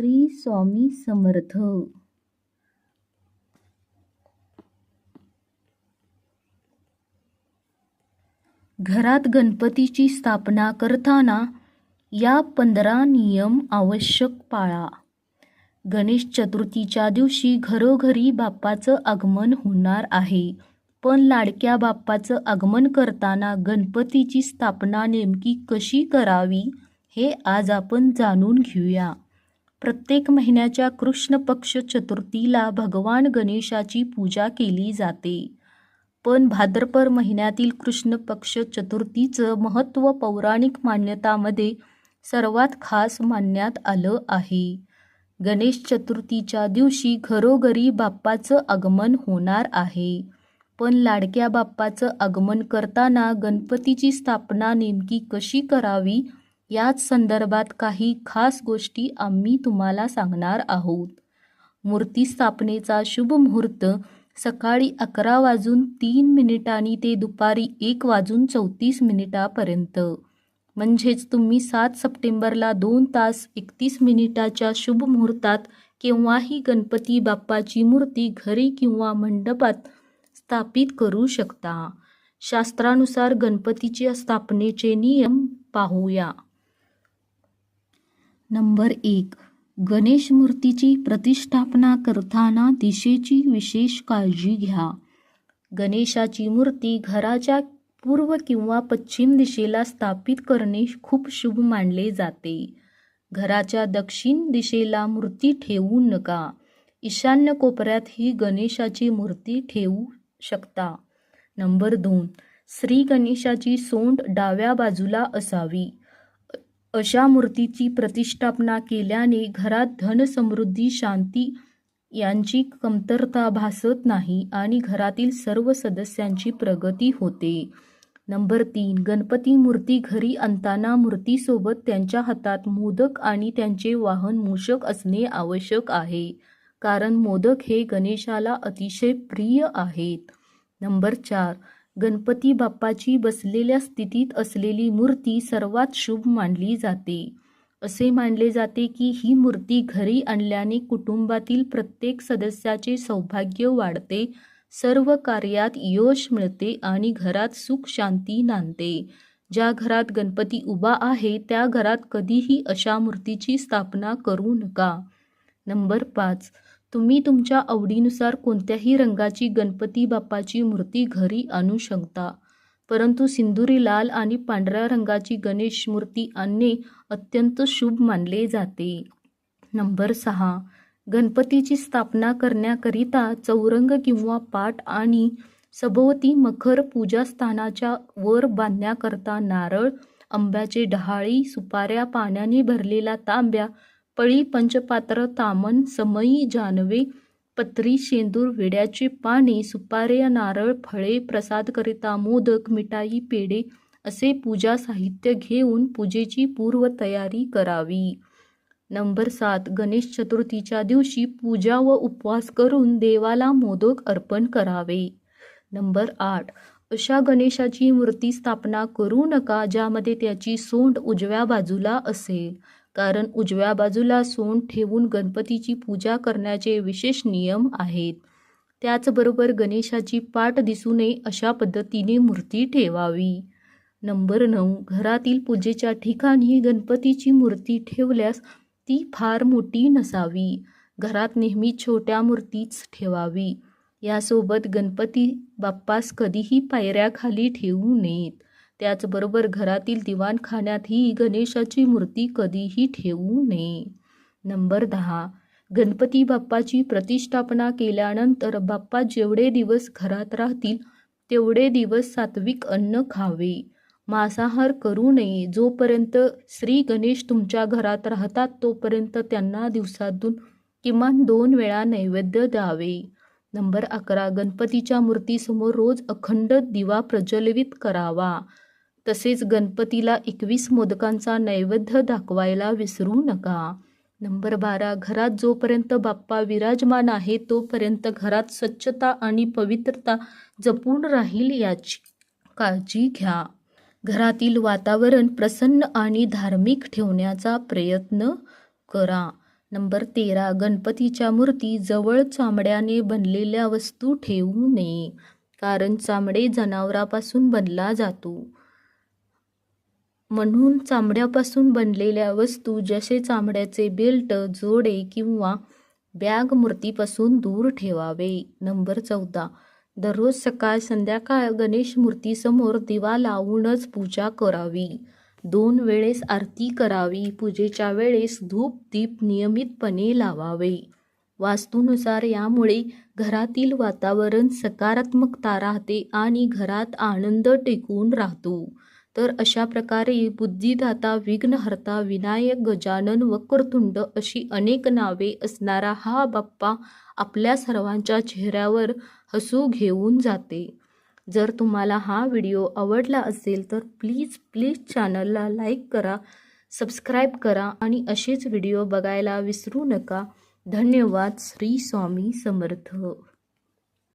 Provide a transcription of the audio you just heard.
श्री स्वामी समर्थ. घरात गणपतीची स्थापना करताना या पंधरा नियम आवश्यक पाळा. गणेश चतुर्थीच्या दिवशी घरोघरी बाप्पाचं आगमन होणार आहे पण लाडक्या बाप्पाचं आगमन करताना गणपतीची स्थापना नेमकी कशी करावी हे आज आपण जाणून घेऊया. प्रत्येक महिन्याच्या कृष्ण पक्ष चतुर्थीला भगवान गणेशाची पूजा केली जाते. पण भाद्रपर महिन्यातील कृष्ण पक्ष चतुर्थीचं महत्त्व पौराणिक मान्यतामध्ये सर्वात खास मानण्यात आलं आहे. गणेश चतुर्थीच्या दिवशी घरोघरी बाप्पाचं आगमन होणार आहे. पण लाडक्या बाप्पाचं आगमन करताना गणपतीची स्थापना नेमकी कशी करावी याच संदर्भात काही खास गोष्टी आम्ही तुम्हाला सांगणार आहोत. मूर्ती स्थापनेचा शुभ मुहूर्त सकाळी अकरा वाजून तीन मिनिटांनी ते दुपारी एक वाजून चौतीस मिनिटापर्यंत. म्हणजेच तुम्ही सात सप्टेंबरला दोन तास एकतीस मिनिटाच्या शुभ मुहूर्तात केव्हाही गणपती बाप्पाची मूर्ती घरी किंवा मंडपात स्थापित करू शकता. शास्त्रानुसार गणपतीच्या स्थापनेचे नियम पाहूया. नंबर एक. गणेश मूर्तीची प्रतिष्ठापना करताना दिशेची विशेष काळजी घ्या. गणेशाची मूर्ती घराच्या पूर्व किंवा पश्चिम दिशेला स्थापित करणे खूप शुभ मानले जाते. घराच्या दक्षिण दिशेला मूर्ती ठेवू नका. ईशान्य कोपऱ्यात ही गणेशाची मूर्ती ठेवू शकता. नंबर दोन. श्री गणेशाची सोंड डाव्या बाजूला असावी. अशा मूर्तीची प्रतिष्ठापना केल्याने घरात धन समृद्धी शांती यांची कमतरता भासत नाही आणि घरातील सर्व सदस्यांची प्रगती होते. नंबर तीन. गणपती मूर्ती घरी आणताना मूर्तीसोबत त्यांच्या हातात मोदक आणि त्यांचे वाहन मूषक असणे आवश्यक आहे कारण मोदक हे गणेशाला अतिशय प्रिय आहेत. नंबर चार. गणपती बाप्पाची बसलेल्या स्थितीत असलेली मूर्ती सर्वात शुभ मानली जाते. असे मानले जाते की ही मूर्ती घरी आणल्याने कुटुंबातील प्रत्येक सदस्याचे सौभाग्य वाढते सर्व कार्यात यश मिळते आणि घरात सुख शांती नांदते. ज्या घरात गणपती उभा आहे त्या घरात कधीही अशा मूर्तीची स्थापना करू नका. नंबर पाच. तुम्ही तुमच्या आवडीनुसार कोणत्याही रंगाची गणपती बाप्पाची मूर्ती घरी आणू शकता. परंतु सिंदुरी लाल आणि पांढऱ्या रंगाची गणेश मूर्ती आणणे अत्यंत शुभ मानले जाते. नंबर सहा. गणपतीची स्थापना करण्याकरिता चौरंग किंवा पाट आणि सभोवती मखर पूजास्थानाच्या वर बांधण्याकरता नारळ आंब्याचे डहाळी सुपाऱ्या पाण्याने भरलेला तांब्या पळी पंचपात्र तामन समई जानवे पत्री शेंदूर विड्याचे पाने सुपारे नारळ फळे प्रसादकरिता मोदक मिठाई पेढे असे पूजा साहित्य घेऊन पूजेची पूर्वतयारी करावी. नंबर सात गणेश चतुर्थीच्या दिवशी पूजा व उपवास करून देवाला मोदक अर्पण करावे. नंबर आठ अशा गणेशाची मूर्ती स्थापना करू नका ज्यामध्ये त्याची सोंड उजव्या बाजूला असेल. कारण उजव्या बाजूला सोंड ठेवून गणपतीची पूजा करण्याचे विशेष नियम आहेत. त्याचबरोबर गणेशाची पाठ दिसू नये अशा पद्धतीने मूर्ती ठेवावी. नंबर नऊ. घरातील पूजेच्या ठिकाणी गणपतीची मूर्ती ठेवल्यास ती फार मोठी नसावी. घरात नेहमी छोट्या मूर्तीच ठेवावी. यासोबत गणपती बाप्पास कधीही पायऱ्याखाली ठेवू नयेत. त्याचबरोबर घरातील दिवाणखान्यातही गणेशाची मूर्ती कधीही ठेवू नये. नंबर दहा. गणपती बाप्पाची प्रतिष्ठापना केल्यानंतर बाप्पा जेवढे दिवस घरात राहतील तेवढे दिवस सात्विक अन्न खावे. मांसाहार करू नये. जोपर्यंत श्री गणेश तुमच्या घरात राहतात तोपर्यंत त्यांना दिवसातून किमान दोन वेळा नैवेद्य द्यावे. नंबर अकरा. गणपतीच्या मूर्तीसमोर रोज अखंड दिवा प्रज्वलित करावा. तसेच गणपतीला एकवीस मोदकांचा नैवेद्य दाखवायला विसरू नका. नंबर बारा घरात जोपर्यंत बाप्पा विराजमान आहे तोपर्यंत घरात स्वच्छता आणि पवित्रता जपून राहील याची काळजी घ्या. घरातील वातावरण प्रसन्न आणि धार्मिक ठेवण्याचा प्रयत्न करा. नंबर तेरा गणपतीच्या मूर्ती जवळ चामड्याने बनलेल्या वस्तू ठेवू नये कारण चामडे जनावरापासून बनला जातो. म्हणून चामड्यापासून बनलेल्या वस्तू जसे चामड्याचे बेल्ट जोडे किंवा बॅग मूर्तीपासून दूर ठेवावे. नंबर चौदा. दररोज सकाळ संध्याकाळ गणेश मूर्तीसमोर दिवा लावूनच पूजा करावी. दोन वेळेस आरती करावी. पूजेच्या वेळेस धूप दीप नियमितपणे लावावे. वास्तूनुसार यामुळे घरातील वातावरण सकारात्मकता राहते आणि घरात आनंद टिकून राहतो. तर अशा प्रकारे बुद्धिदाता विघ्नहर्ता विनायक गजानन वक्रतुंड अशी अनेक नावे असणारा हा बाप्पा आपल्या सर्वांच्या चेहऱ्यावर हसू घेऊन जाते. जर तुम्हाला हा व्हिडिओ आवडला असेल तर प्लीज प्लीज चॅनलला लाईक करा सबस्क्राईब करा आणि असेच व्हिडिओ बघायला विसरू नका. धन्यवाद. श्री स्वामी समर्थ.